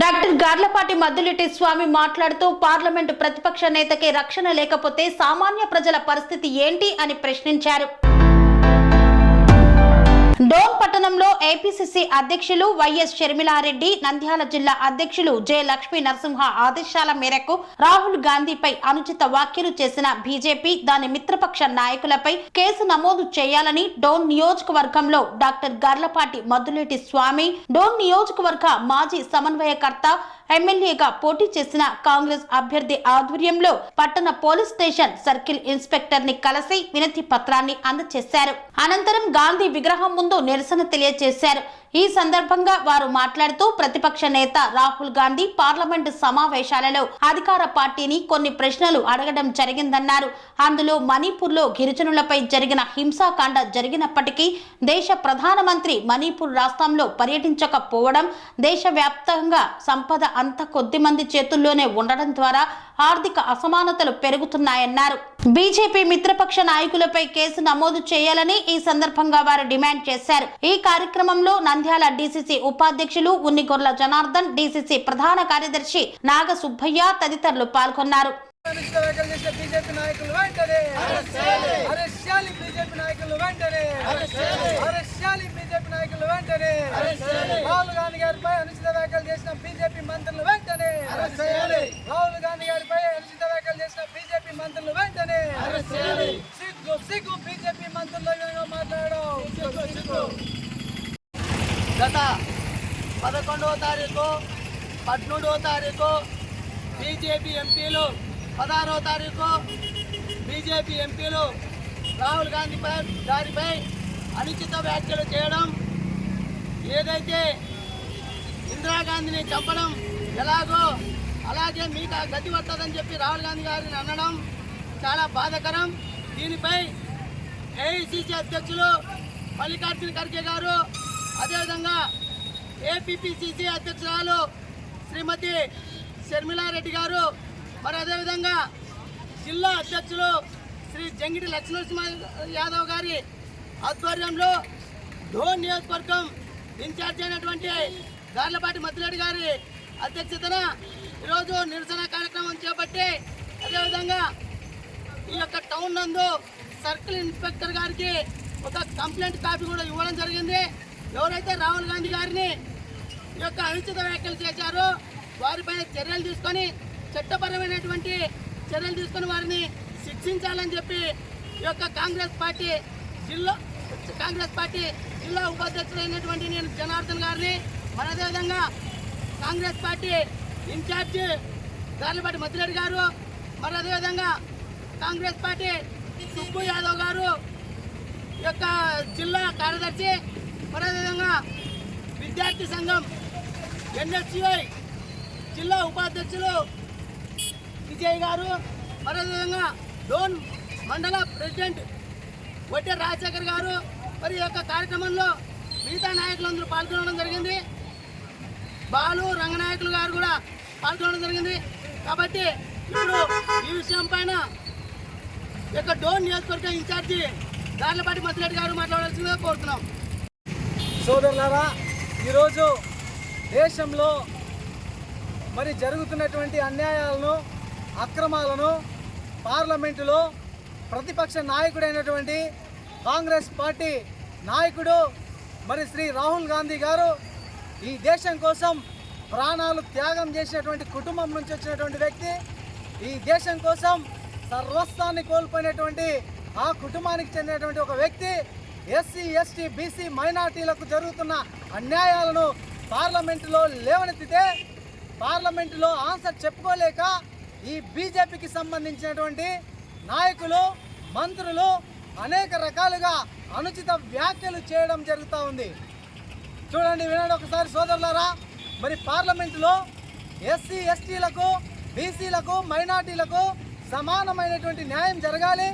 Doctor Garlapati Madduletti స్వామి మాట్లాడుతూ parliament ప్రతిపక్ష నేతకి రక్షణ లేకపోతే సామాన్య ప్రజల పరిస్థితి ఏంటి అని ప్రశ్నించారు. డోన్ పట్టణంలో ఏపీసీసీ అధ్యక్షులు వైఎస్ షర్మిలారెడ్డి నంద్యాల జిల్లా అధ్యక్షులు జె లక్ష్మీ నరసింహ ఆదేశాల మేరకు రాహుల్ గాంధీపై అనుచిత వ్యాఖ్యలు చేసిన బీజేపీ దాని మిత్రపక్ష నాయకులపై కేసు నమోదు చేయాలని డోన్ నియోజకవర్గంలో డాక్టర్ గర్లపాటి మద్దులేటి స్వామి డోన్ నియోజకవర్గ మాజీ సమన్వయకర్త ఎమ్మెల్యేగా పోటీ చేసిన కాంగ్రెస్ అభ్యర్థి ఆధ్వర్యంలో పట్టణ పోలీస్ స్టేషన్ సర్కిల్ ఇన్స్పెక్టర్ని కలిసి వినతి పత్రాన్ని అందజేశారు అనంతరం గాంధీ విగ్రహం ముందు నిరసన తెలియజేశారు. ఈ సందర్భంగా వారు మాట్లాడుతూ ప్రతిపక్ష నేత రాహుల్ గాంధీ పార్లమెంటు సమావేశాలలో అధికార పార్టీని కొన్ని ప్రశ్నలు అడగడం జరిగిందన్నారు. అందులో మణిపూర్లో గిరిజనులపై జరిగిన హింసాకాండ జరిగినప్పటికీ దేశ ప్రధానమంత్రి మణిపూర్ రాష్ట్రంలో పర్యటించకపోవడం దేశవ్యాప్తంగా సంపద అంత కొద్ది మంది చేతుల్లోనే ఉండడం ద్వారా ఆర్థిక అసమానతలు పెరుగుతున్నాయన్నారు. బీజేపీ మిత్రపక్ష నాయకులపై కేసు నమోదు చేయాలని ఈ సందర్భంగా వారు డిమాండ్ చేశారు. ఈ కార్యక్రమంలో నంద్యాల డీసీసీ ఉపాధ్యక్షులు ఉన్నిగొర్ల జనార్దన్ డీసీసీ ప్రధాన కార్యదర్శి నాగ సుబ్బయ్య తదితరులు పాల్గొన్నారు. రాహుల్ గాంధీ గారిపై అనుచిత వ్యాఖ్యలు చేసిన బీజేపీ మంత్రులు వెంటనే రాహుల్ గాంధీ గారిపై అనుచిత వ్యాఖ్యలు చేసిన బీజేపీ మంత్రులు వెంటనే సిగ్గు సిగ్గు బీజేపీ మంత్రుల మాట్లాడడం. గత పదకొండవ తారీఖు పద్మూడవ తారీఖు బీజేపీ ఎంపీలు పదహారవ తారీఖు బీజేపీ ఎంపీలు రాహుల్ గాంధీపై గారిపై అనుచిత వ్యాఖ్యలు చేయడం ఏదైతే ఇందిరాగాంధీని చంపడం ఎలాగో అలాగే మీకు గతి పట్టదని చెప్పి రాహుల్ గాంధీ గారిని అనడం చాలా బాధాకరం. దీనిపై ఏఐసిసి అధ్యక్షులు మల్లికార్జున ఖర్గే గారు అదేవిధంగా ఏపీపీసీసీ అధ్యక్షురాలు శ్రీమతి షర్మిలారెడ్డి గారు మరి అదేవిధంగా జిల్లా అధ్యక్షులు శ్రీ జంగిటి లక్ష్మణ యాదవ్ గారి ఆధ్వర్యంలో ధోన్ నియోజకవర్గం ఇన్ఛార్జ్ అయినటువంటి గార్లపాటి మద్దిరెడ్డి గారి అధ్యక్షతన ఈరోజు నిరసన కార్యక్రమం చేపట్టి అదేవిధంగా ఈ యొక్క టౌన్ నందు సర్కిల్ ఇన్స్పెక్టర్ గారికి ఒక కంప్లైంట్ కాపీ కూడా ఇవ్వడం జరిగింది. ఎవరైతే రాహుల్ గాంధీ గారిని ఈ యొక్క అనుచిత వ్యాఖ్యలు చేశారో వారిపైన చర్యలు తీసుకొని చట్టపరమైనటువంటి చర్యలు తీసుకొని వారిని శిక్షించాలని చెప్పి ఈ యొక్క కాంగ్రెస్ పార్టీ జిల్లా కాంగ్రెస్ పార్టీ జిల్లా ఉపాధ్యక్షుడైనటువంటి నేను జనార్దన్ గారిని మన అదేవిధంగా కాంగ్రెస్ పార్టీ ఇన్ఛార్జ్ గార్లపాటి మద్దిరెడ్డి గారు మరి అదేవిధంగా కాంగ్రెస్ పార్టీ సుబ్బు యాదవ్ గారు ఈ యొక్క జిల్లా కార్యదర్శి అదేవిధంగా విద్యార్థి సంఘం ఎన్ఎస్సిఐ జిల్లా ఉపాధ్యక్షులు విజయ్ గారు అదేవిధంగా డోన్ మండల ప్రెసిడెంట్ వడ్డే రాజశేఖర్ గారు మరి యొక్క కార్యక్రమంలో మిగతా నాయకులందరూ పాల్గొనడం జరిగింది. బాలు రంగనాయకులు గారు కూడా పాల్గొనడం జరిగింది. కాబట్టి ఇప్పుడు ఈ విషయం పైన యొక్క డోన్ నియోజకవర్గ ఇన్ఛార్జి దార్లపాటి మసిరెడ్డి గారు మాట్లాడాల్సిందిగా కోరుతున్నాం. సోదరులారా ఈరోజు దేశంలో మరి జరుగుతున్నటువంటి అన్యాయాలను అక్రమాలను పార్లమెంటులో ప్రతిపక్ష నాయకుడైనటువంటి కాంగ్రెస్ పార్టీ నాయకుడు మరి శ్రీ రాహుల్ గాంధీ గారు ఈ దేశం కోసం ప్రాణాలు త్యాగం చేసినటువంటి కుటుంబం నుంచి వచ్చినటువంటి వ్యక్తి ఈ దేశం కోసం సర్వస్వాన్ని కోల్పోయినటువంటి ఆ కుటుంబానికి చెందినటువంటి ఒక వ్యక్తి ఎస్సీ ఎస్టీ బీసీ మైనార్టీలకు జరుగుతున్న అన్యాయాలను పార్లమెంటులో లేవనెత్తితే పార్లమెంటులో ఆన్సర్ చెప్పుకోలేక ఈ బీజేపీకి సంబంధించినటువంటి నాయకులు మంత్రులు అనేక రకాలుగా అనుచిత వ్యాఖ్యలు చేయడం జరుగుతూ ఉంది. చూడండి వినండి ఒకసారి సోదరులారా మరి పార్లమెంటులో ఎస్సీ ఎస్టీలకు బీసీలకు మైనార్టీలకు సమానమైనటువంటి న్యాయం జరగాలి.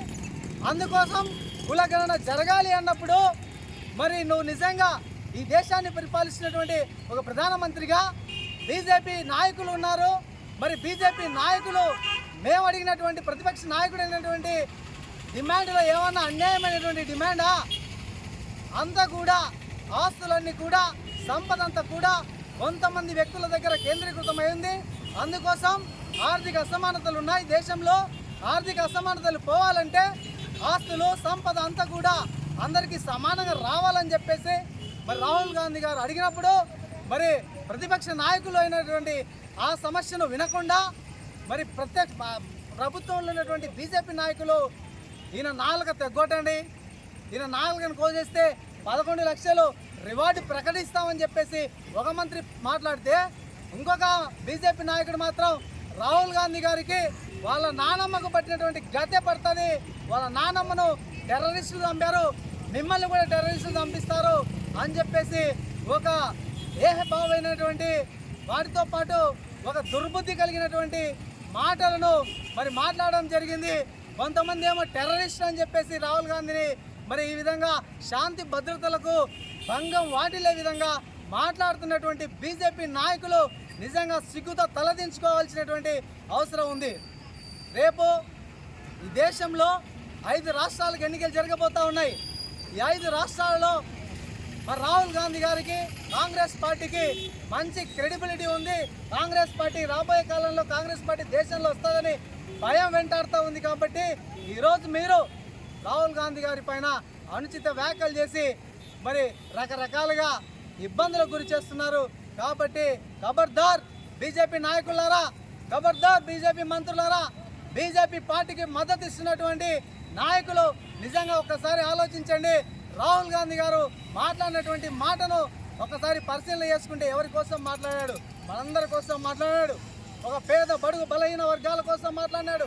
అందుకోసం కులగణన జరగాలి అన్నప్పుడు మరి నువ్వు నిజంగా ఈ దేశాన్ని పరిపాలిస్తున్నటువంటి ఒక ప్రధానమంత్రిగా బీజేపీ నాయకులు ఉన్నారు. మరి బీజేపీ నాయకులు మేము అడిగినటువంటి ప్రతిపక్ష నాయకుడు అయినటువంటి డిమాండ్లో ఏమన్నా అన్యాయమైనటువంటి డిమాండా? అంతా కూడా ఆస్తులన్నీ కూడా సంపద అంతా కూడా కొంతమంది వ్యక్తుల దగ్గర కేంద్రీకృతమైంది అందుకోసం ఆర్థిక అసమానతలు ఉన్నాయి దేశంలో. ఆర్థిక అసమానతలు పోవాలంటే ఆస్తులు సంపద అంతా కూడా అందరికీ సమానంగా రావాలని చెప్పేసి మరి రాహుల్ గాంధీ గారు అడిగినప్పుడు మరి ప్రతిపక్ష నాయకులు అయినటువంటి ఆ సమస్యను వినకుండా మరి ప్రత్యక్ష ప్రభుత్వంలో ఉన్నటువంటి బీజేపీ నాయకులు ఈయన నాలుక తెగ్గొట్టండి. ఈయన నాలుగను కోసేస్తే పదకొండు లక్షలు రివార్డు ప్రకటిస్తామని చెప్పేసి ఒక మంత్రి మాట్లాడితే ఇంకొక బీజేపీ నాయకుడు మాత్రం రాహుల్ గాంధీ గారికి వాళ్ళ నానమ్మకు పట్టినటువంటి గతే పడుతుంది. వాళ్ళ నానమ్మను టెర్రరిస్టులు చంపారు. మిమ్మల్ని కూడా టెర్రరిస్టులు చంపిస్తారు అని చెప్పేసి ఒక ఏహభావమైనటువంటి వాటితో పాటు ఒక దుర్బుద్ధి కలిగినటువంటి మాటలను మరి మాట్లాడడం జరిగింది. కొంతమంది ఏమో టెర్రరిస్ట్ అని చెప్పేసి రాహుల్ గాంధీని మరి ఈ విధంగా శాంతి భద్రతలకు భంగం వాటిల్లే విధంగా మాట్లాడుతున్నటువంటి బీజేపీ నాయకులు నిజంగా సిగ్గుతో తలదించుకోవాల్సినటువంటి అవసరం ఉంది. రేపు ఈ దేశంలో ఐదు రాష్ట్రాలకు ఎన్నికలు జరగబోతూ ఉన్నాయి. ఈ ఐదు రాష్ట్రాలలో మరి రాహుల్ గాంధీ గారికి కాంగ్రెస్ పార్టీకి మంచి క్రెడిబిలిటీ ఉంది. కాంగ్రెస్ పార్టీ రాబోయే కాలంలో కాంగ్రెస్ పార్టీ దేశంలో వస్తుందని భయం వెంటాడుతూ ఉంది కాబట్టి ఈరోజు మీరు రాహుల్ గాంధీ గారి పైన అనుచిత వ్యాఖ్యలు చేసి మరి రకరకాలుగా ఇబ్బందులకు గురి చేస్తున్నారు. కాబట్టి ఖబర్దార్ బీజేపీ నాయకులారా ఖబర్దార్ బీజేపీ మంత్రులారా బీజేపీ పార్టీకి మద్దతు ఇస్తున్నటువంటి నాయకులు నిజంగా ఒక్కసారి ఆలోచించండి. రాహుల్ గాంధీ గారు మాట్లాడినటువంటి మాటను ఒకసారి పరిశీలన చేసుకుంటే ఎవరి కోసం మాట్లాడాడు? మనందరి కోసం మాట్లాడాడు. ఒక పేద బడుగు బలహీన వర్గాల కోసం మాట్లాడాడు